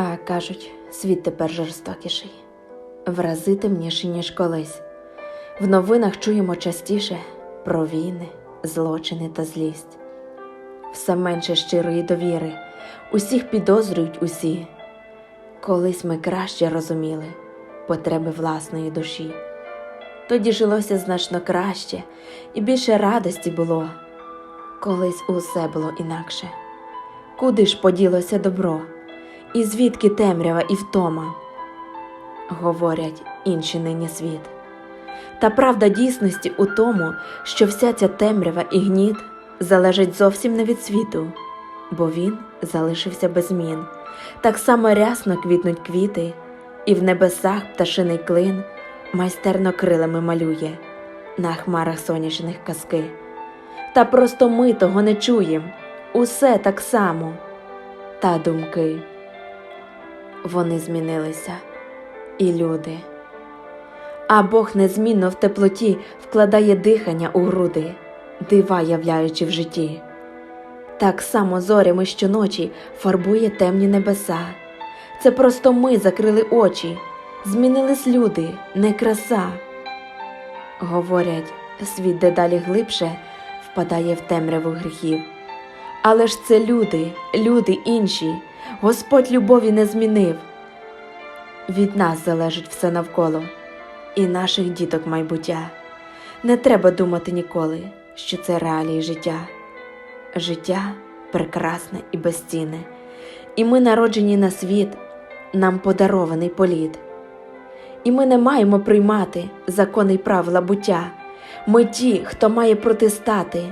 А кажуть, світ тепер жорстокіший, в рази темніший, ніж колись. В новинах чуємо частіше про війни, злочини та злість. Все менше щирої довіри, усіх підозрюють усі. Колись ми краще розуміли потреби власної душі. Тоді жилося значно краще і більше радості було. Колись усе було інакше. Куди ж поділося добро? І звідки темрява і втома? Говорять інші нині світ. Та правда дійсності у тому, що вся ця темрява і гніт залежить зовсім не від світу, бо він залишився без змін. Так само рясно квітнуть квіти, і в небесах пташиний клин майстерно крилами малює на хмарах сонячних казки. Та просто ми того не чуєм, усе так само, та думки. Вони змінилися, і люди. А Бог незмінно в теплоті вкладає дихання у груди, дива являючи в житті. Так само зорями щоночі фарбує темні небеса. Це просто ми закрили очі, змінились люди, не краса. Говорять, світ дедалі глибше впадає в темряву гріхів. Але ж це люди, люди інші, Господь любові не змінив. Від нас залежить все навколо, і наших діток майбуття. Не треба думати ніколи, що це реалії життя. Життя прекрасне і безцінне, і ми народжені на світ, нам подарований політ. І ми не маємо приймати закони й правила буття. Ми ті, хто має протистати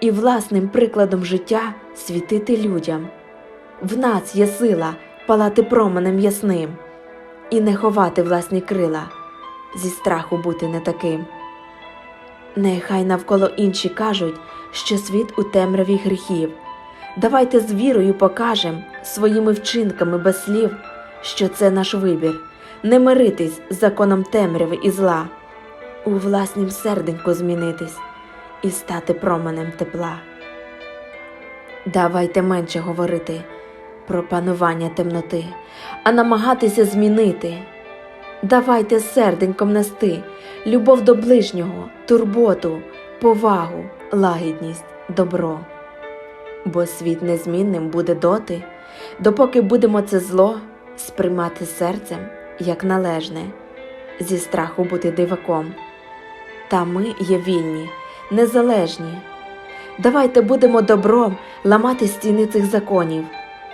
і власним прикладом життя світити людям. В нас є сила палати променем ясним і не ховати власні крила, зі страху бути не таким. Нехай навколо інші кажуть, що світ у темряві гріхів. Давайте з вірою покажем своїми вчинками без слів, що це наш вибір, не миритись з законом темряви і зла, у власнім серденьку змінитись і стати променем тепла. Давайте менше говорити про панування темноти, а намагатися змінити. Давайте серденьком нести любов до ближнього, турботу, повагу, лагідність, добро. Бо світ незмінним буде доти, допоки будемо це зло сприймати серцем як належне, зі страху бути диваком. Та ми є вільні, незалежні. Давайте будемо добром ламати стіни цих законів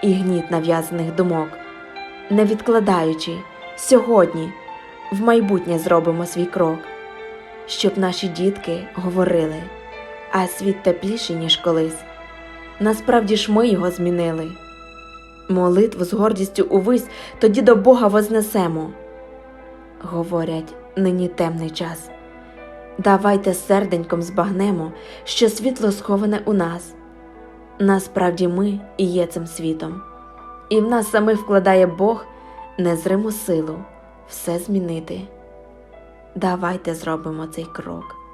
і гніт нав'язаних думок, не відкладаючи сьогодні, в майбутнє зробимо свій крок, щоб наші дітки говорили, а світ тепліший, ніж колись. Насправді ж ми його змінили. Молитву з гордістю увись тоді до Бога вознесемо. Говорять, нині темний час. Давайте серденьком збагнемо, що світло сховане у нас. Насправді ми і є цим світом, і в нас самих вкладає Бог незриму силу все змінити. Давайте зробимо цей крок.